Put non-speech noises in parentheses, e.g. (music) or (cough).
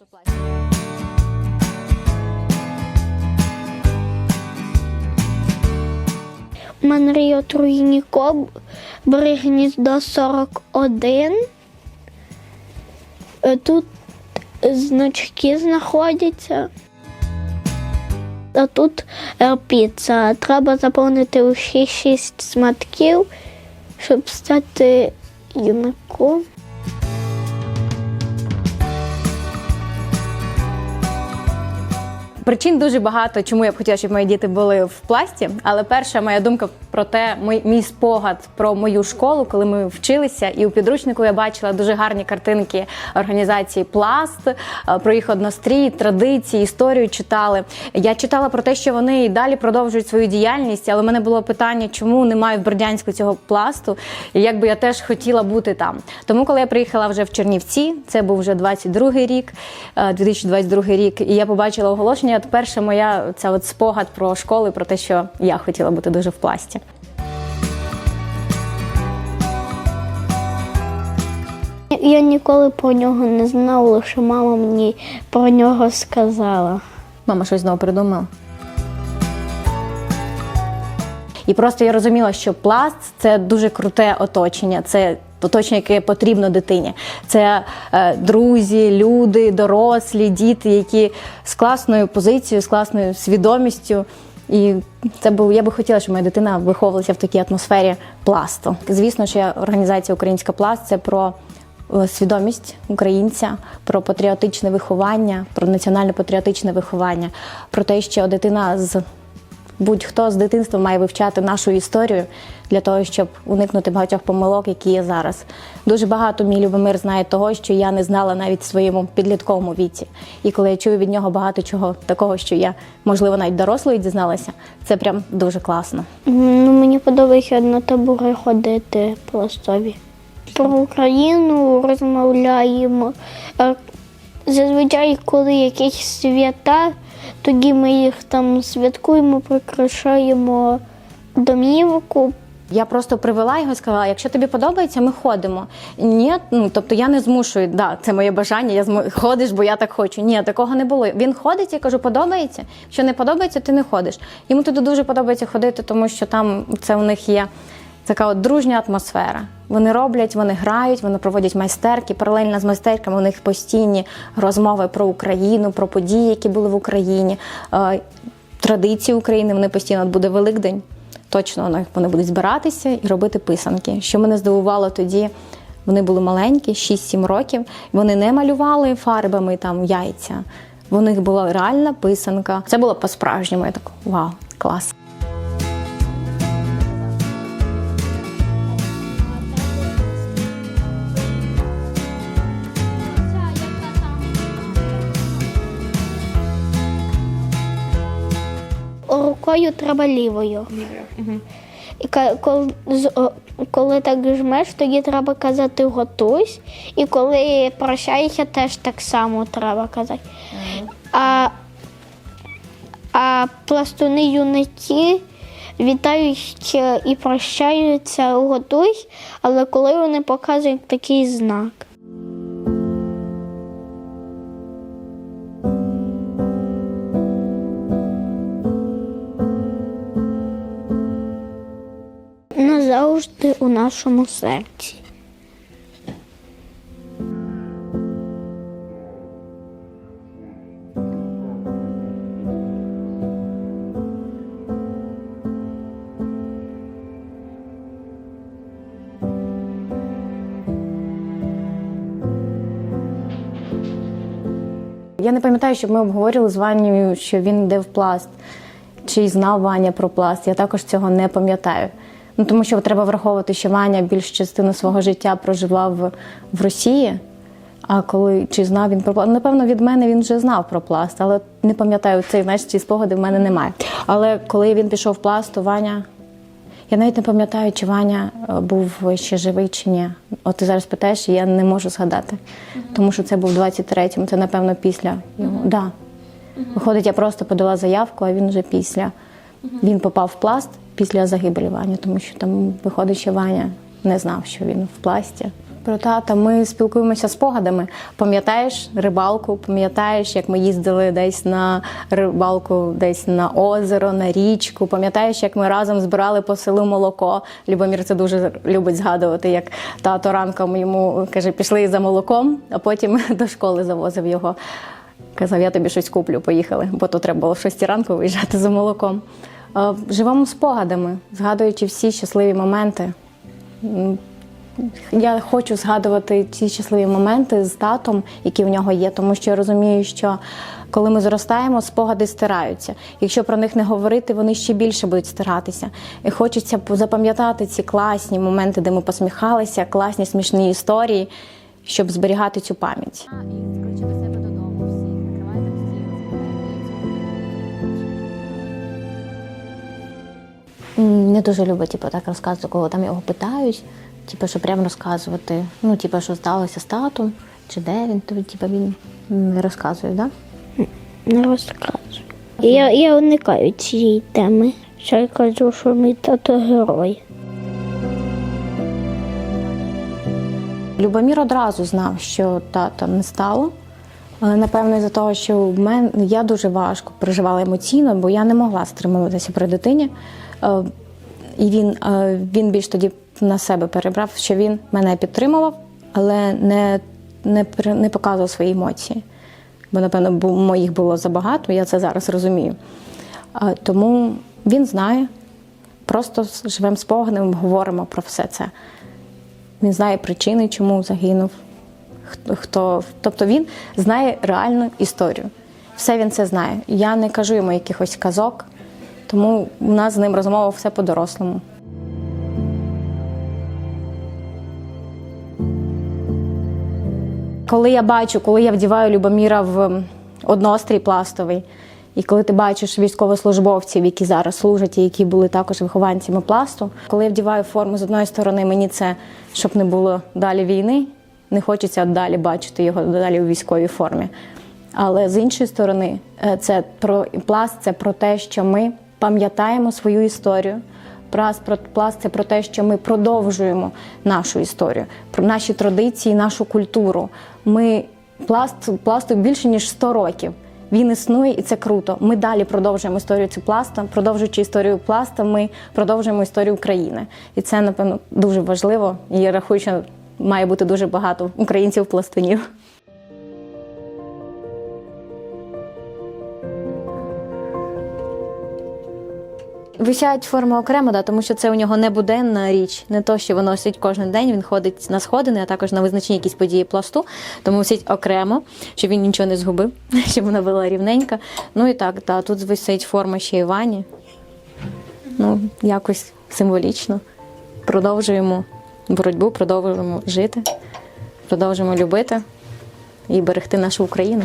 у пласті. У мене Ріо Труїні Кобри гніздо 41. Е, Тут значки знаходяться. А тут е, піца. Треба заповнити усі шість сматків, щоб стати юнаком. Причин дуже багато, чому я б хотіла, щоб мої діти були в пласті. Але перша моя думка про те, мій, мій спогад про мою школу, коли ми вчилися, і у підручнику я бачила дуже гарні картинки організації Пласт, е, про їх однострій, традиції, історію читали. Я читала про те, що вони і далі продовжують свою діяльність, але в мене було питання, чому немає в Бердянську цього пласту, і як би я теж хотіла бути там. Тому, коли я приїхала вже в Чернівці, це був вже 22-й рік, е, 2022 рік, і я побачила оголошення. От перша моя ця от спогад про школи, про те, що я хотіла бути дуже в пласті. Я ніколи про нього не знав, лише мама мені про нього сказала. Мама щось знову придумала. І просто я розуміла, що пласт це дуже круте оточення. Це оточення, яке потрібно дитині. Це е, друзі, люди, дорослі, діти, які з класною позицією, з класною свідомістю. І це був я би хотіла, щоб моя дитина виховувалася в такій атмосфері пласту. Звісно, що організація Українська пласт це про е, свідомість українця, про патріотичне виховання, про національно-патріотичне виховання, про те, що дитина з будь-хто з дитинства має вивчати нашу історію для того, щоб уникнути багатьох помилок, які є зараз. Дуже багато мій Любомир знає того, що я не знала навіть в своєму підлітковому віці. І коли я чую від нього багато чого такого, що я можливо навіть дорослою дізналася, це прям дуже класно. Ну, мені подобається на табори ходити пластові. Про Україну розмовляємо. Е, Зазвичай, коли якісь свята, тоді ми їх там святкуємо, прикрашаємо домівку. Я просто привела його і сказала: якщо тобі подобається, ми ходимо. Ні, ну тобто я не змушую, да, це моє бажання, я змо... ходиш, бо я так хочу. Ні, такого не було. Він ходить, я кажу, подобається. Якщо не подобається, ти не ходиш. Йому туди дуже подобається ходити, тому що там це у них є така от дружня атмосфера. Вони роблять, вони грають, вони проводять майстерки. Паралельно з майстерками у них постійні розмови про Україну, про події, які були в Україні, е, традиції України. Вони постійно буде Великдень. Точно вони- вони будуть збиратися і робити писанки. Що мене здивувало тоді, вони були маленькі, 6-7 років. Вони не малювали фарбами там яйця. В них була реальна писанка. Це було по-справжньому. Я так вау, клас. Рукою треба лівою. І коли, коли так жмеш, тоді треба казати готуйсь. І коли прощаєшся, теж так само треба казати. А, а пластуни юнаки вітають е, і прощаються готуйсь, але коли вони показують такий знак. Назавжди у нашому серці. Я не пам'ятаю, щоб ми обговорювали з Ванею, що він йде в пласт, чи знав Ваня про пласт. Я також цього не пам'ятаю. Ну тому що треба враховувати, що Ваня більшу частину свого життя проживав в, Росії. А коли чи знав він про пласт? Напевно, від мене він вже знав про пласт, але не пам'ятаю цей знаєш, ці спогади в мене немає. Але коли він пішов в пласт, то Ваня. Я навіть не пам'ятаю, чи Ваня е, був ще живий чи ні. От ти зараз питаєш, і я не можу згадати. Тому що це був 23-му, це напевно після його. Да. Виходить, я просто подала заявку, а він вже після. Він попав в пласт після загибелі Вані, тому що там, виходить, що Ваня не знав, що він в пласті. Про тата ми спілкуємося спогадами. Пам'ятаєш рибалку? Пам'ятаєш, як ми їздили десь на рибалку, десь на озеро, на річку? Пам'ятаєш, як ми разом збирали по селу молоко? Любомір це дуже любить згадувати, як тато ранком йому каже, пішли за молоком, а потім (laughs) до школи завозив його. Казав, я тобі щось куплю, поїхали, бо то треба було в 6 ранку виїжджати за молоком. Е, Живемо спогадами, згадуючи всі щасливі моменти. Я хочу згадувати ці щасливі моменти з татом, які в нього є, тому що я розумію, що коли ми зростаємо, спогади стираються. Якщо про них не говорити, вони ще більше будуть стиратися. І хочеться запам'ятати ці класні моменти, де ми посміхалися, класні смішні історії, щоб зберігати цю пам'ять. Не дуже любить типу, так розказувати, коли там його питають, типу, що прямо розказувати. Ну, типу, що сталося з татом, чи де він, то типу, він не розказує, так? Да? Не розказую. Я, я уникаю цієї теми. Ще я кажу, що мій тато герой. Любомір одразу знав, що тата не стало. Але напевно із-за того, що в мене я дуже важко переживала емоційно, бо я не могла стримуватися при дитині. І він, е, він більш тоді на себе перебрав, що він мене підтримував, але не, не, не показував свої емоції. Бо, напевно, моїх було забагато, я це зараз розумію. Тому він знає, просто живемо спогадом, говоримо про все це. Він знає причини, чому загинув. Хто, тобто він знає реальну історію. Все він це знає. Я не кажу йому якихось казок, тому у нас з ним розмова все по-дорослому. Коли я бачу, коли я вдіваю Любоміра в однострій пластовий, і коли ти бачиш військовослужбовців, які зараз служать і які були також вихованцями пласту, коли я вдіваю форму з одної сторони, мені це щоб не було далі війни, не хочеться далі бачити його далі у військовій формі. Але з іншої сторони, е, це про пласт це про те, що ми пам'ятаємо свою історію. Пласт це про те, що ми продовжуємо нашу історію, про наші традиції, нашу культуру. Ми пласт пласту більше ніж 100 років. Він існує і це круто. Ми далі продовжуємо історію цю пласта. Продовжуючи історію пласта, ми продовжуємо історію України. І це, напевно, дуже важливо. І я рахую, що має бути дуже багато українців Висять форма окремо, да, тому що це у нього не буденна річ, не то, що воно носить кожен день. Він ходить на сходини, а також на визначні якісь події пласту. Тому висить окремо, щоб він нічого не згубив, (laughs) щоб вона була рівненька. Ну і так, да, тут висить форма ще й Вані. Ну, якось символічно. Продовжуємо боротьбу, продовжуємо жити, продовжуємо любити і берегти нашу Україну.